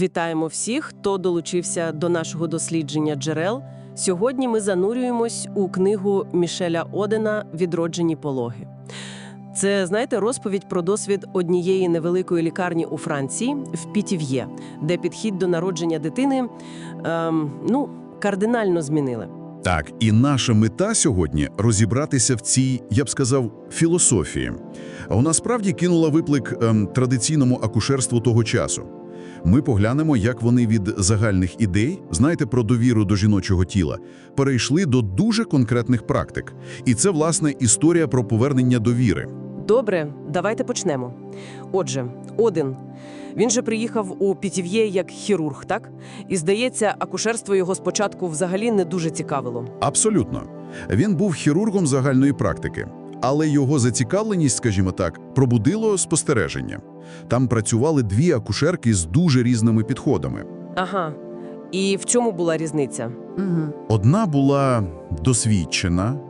Вітаємо всіх, хто долучився до нашого дослідження джерел. Сьогодні ми занурюємось у книгу Мішеля Одена Відроджені пологи. Це, знаєте, розповідь про досвід однієї невеликої лікарні у Франції в Пітів'є, де підхід до народження дитини ем, ну, кардинально змінили. Так, і наша мета сьогодні розібратися в цій, я б сказав, філософії. Вона справді кинула виклик ем, традиційному акушерству того часу. Ми поглянемо, як вони від загальних ідей, знаєте, про довіру до жіночого тіла, перейшли до дуже конкретних практик. І це, власне, історія про повернення довіри. Добре, давайте почнемо. Отже, Один. Він же приїхав у Пітів'є як хірург, так? І здається, акушерство його спочатку взагалі не дуже цікавило. Абсолютно. Він був хірургом загальної практики, але його зацікавленість, скажімо так, пробудило спостереження. Там працювали дві акушерки з дуже різними підходами. Ага. І в чому була різниця? Угу. Одна була досвідчена,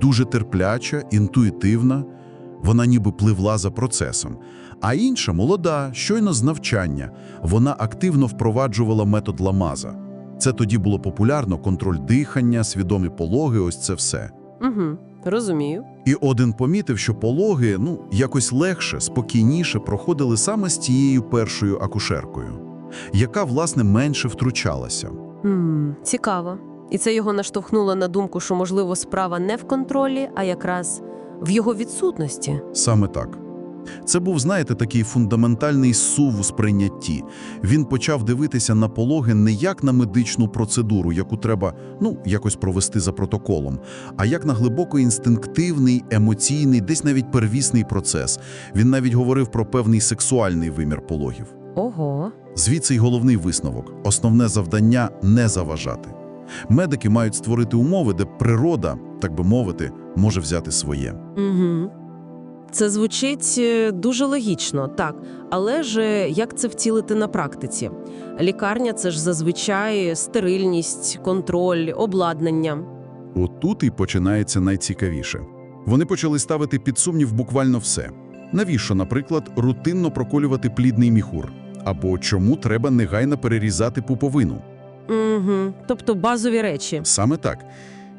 дуже терпляча, інтуїтивна, вона ніби пливла за процесом. А інша молода, щойно з навчання, вона активно впроваджувала метод Ламаза. Це тоді було популярно, контроль дихання, свідомі пологи, ось це все. Угу, розумію. І один помітив, що пологи, ну, якось легше, спокійніше проходили саме з тією першою акушеркою, яка, власне, менше втручалася. Хм, цікаво. І це його наштовхнуло на думку, що, можливо, справа не в контролі, а якраз в його відсутності. Саме так. Це був, знаєте, такий фундаментальний сув у сприйнятті. Він почав дивитися на пологи не як на медичну процедуру, яку треба, ну, якось провести за протоколом, а як на глибоко інстинктивний, емоційний, десь навіть первісний процес. Він навіть говорив про певний сексуальний вимір пологів. Ого. Звідси й головний висновок – основне завдання – не заважати. Медики мають створити умови, де природа, так би мовити, може взяти своє. Угу. Це звучить е, дуже логічно, так. Але ж е, як це втілити на практиці? Лікарня це ж зазвичай стерильність, контроль, обладнання. Отут і починається найцікавіше. Вони почали ставити під сумнів буквально все. Навіщо, наприклад, рутинно проколювати плідний міхур? Або чому треба негайно перерізати пуповину? Угу. Тобто базові речі. Саме так.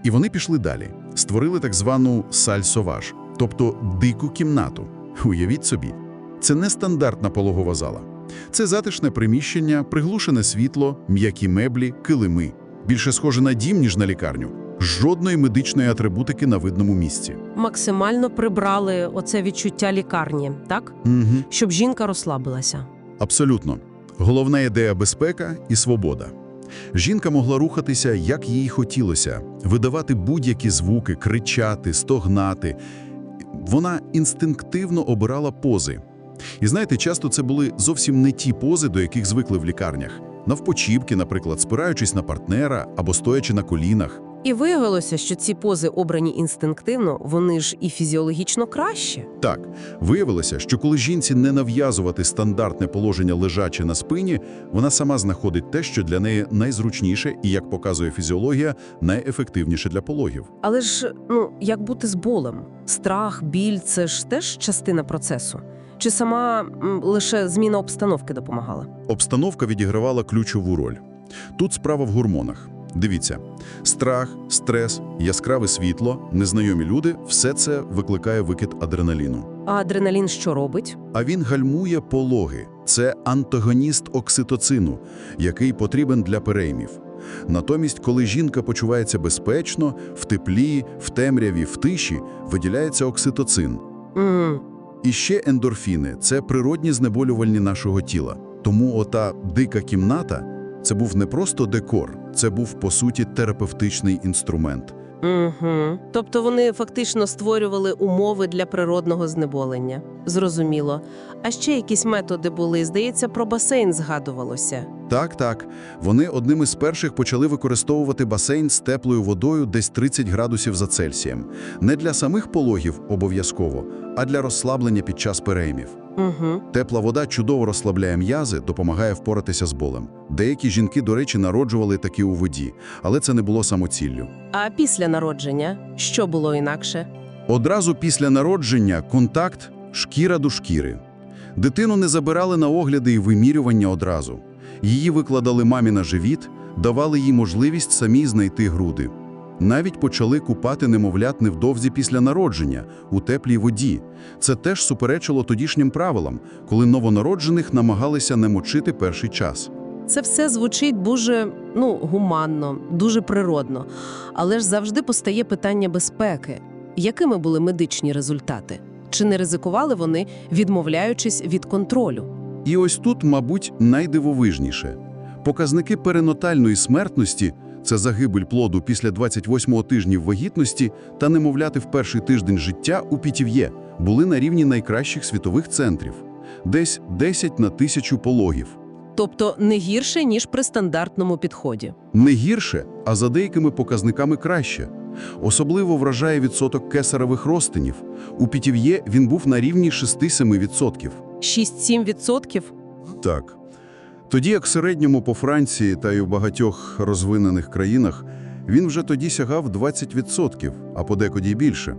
І вони пішли далі. Створили так звану саль-соваж, тобто дику кімнату. Уявіть собі, це не стандартна пологова зала. Це затишне приміщення, приглушене світло, м'які меблі, килими. Більше схоже на дім, ніж на лікарню. Жодної медичної атрибутики на видному місці. Максимально прибрали оце відчуття лікарні, так? Угу. Щоб жінка розслабилася. Абсолютно. Головна ідея – безпека і свобода. Жінка могла рухатися, як їй хотілося, видавати будь-які звуки, кричати, стогнати. Вона інстинктивно обирала пози. І знаєте, часто це були зовсім не ті пози, до яких звикли в лікарнях. Навпочіпки, наприклад, спираючись на партнера або стоячи на колінах. І виявилося, що ці пози обрані інстинктивно, вони ж і фізіологічно краще. Так, виявилося, що коли жінці не нав'язувати стандартне положення лежачи на спині, вона сама знаходить те, що для неї найзручніше і, як показує фізіологія, найефективніше для пологів. Але ж, ну, як бути з болем? Страх, біль це ж теж частина процесу. Чи сама м, лише зміна обстановки допомагала? Обстановка відігравала ключову роль. Тут справа в гормонах. Дивіться, страх, стрес, яскраве світло, незнайомі люди – все це викликає викид адреналіну. А адреналін що робить? А він гальмує пологи. Це антагоніст окситоцину, який потрібен для переймів. Натомість, коли жінка почувається безпечно, в теплі, в темряві, в тиші, виділяється окситоцин. М, І ще ендорфіни – це природні знеболювальні нашого тіла. Тому ота дика кімната – це був не просто декор, це був, по суті, терапевтичний інструмент. Угу. Тобто вони фактично створювали умови для природного знеболення. Зрозуміло. А ще якісь методи були. Здається, про басейн згадувалося. Так, так. Вони одним із перших почали використовувати басейн з теплою водою десь 30 градусів за Цельсієм. Не для самих пологів обов'язково, а для розслаблення під час переймів. Угу. Тепла вода чудово розслабляє м'язи, допомагає впоратися з болем. Деякі жінки, до речі, народжували таки у воді, але це не було самоціллю. А після народження що було інакше? Одразу після народження контакт шкіра до шкіри. Дитину не забирали на огляди і вимірювання одразу. Її викладали мамі на живіт, давали їй можливість самій знайти груди. Навіть почали купати немовлят невдовзі після народження у теплій воді. Це теж суперечило тодішнім правилам, коли новонароджених намагалися не мочити перший час. Це все звучить дуже ну, гуманно, дуже природно. Але ж завжди постає питання безпеки. Якими були медичні результати? Чи не ризикували вони, відмовляючись від контролю? І ось тут, мабуть, найдивовижніше. Показники перинатальної смертності – це загибель плоду після 28-го тижнів вагітності та немовляти в перший тиждень життя у Пітів'є – були на рівні найкращих світових центрів. Десь 10 на тисячу пологів. Тобто не гірше, ніж при стандартному підході. Не гірше, а за деякими показниками краще. Особливо вражає відсоток кесаревих розтинів. У Пітів'є він був на рівні 6-7%. 6-7%? Так. Тоді як в середньому по Франції та й у багатьох розвинених країнах він вже тоді сягав 20%, а подекуди й більше.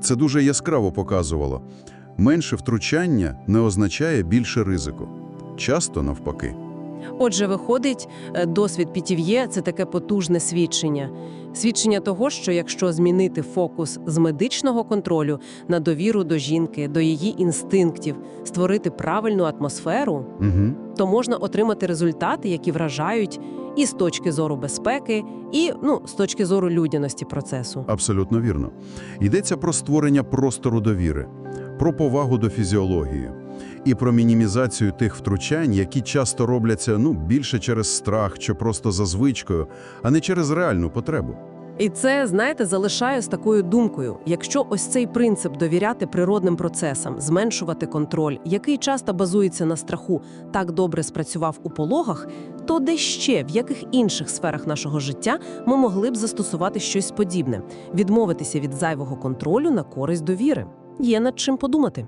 Це дуже яскраво показувало. Менше втручання не означає більше ризику. Часто навпаки. Отже, виходить, е, досвід Пітів'є – це таке потужне свідчення. Свідчення того, що якщо змінити фокус з медичного контролю на довіру до жінки, до її інстинктів, створити правильну атмосферу, Угу. то можна отримати результати, які вражають і з точки зору безпеки, і ну, з точки зору людяності процесу. Абсолютно вірно. Йдеться про створення простору довіри, про повагу до фізіології і про мінімізацію тих втручань, які часто робляться ну, більше через страх чи просто за звичкою, а не через реальну потребу. І це, знаєте, залишаю з такою думкою: якщо ось цей принцип довіряти природним процесам, зменшувати контроль, який часто базується на страху, так добре спрацював у пологах, то де ще, в яких інших сферах нашого життя ми могли б застосувати щось подібне, відмовитися від зайвого контролю на користь довіри? Є над чим подумати.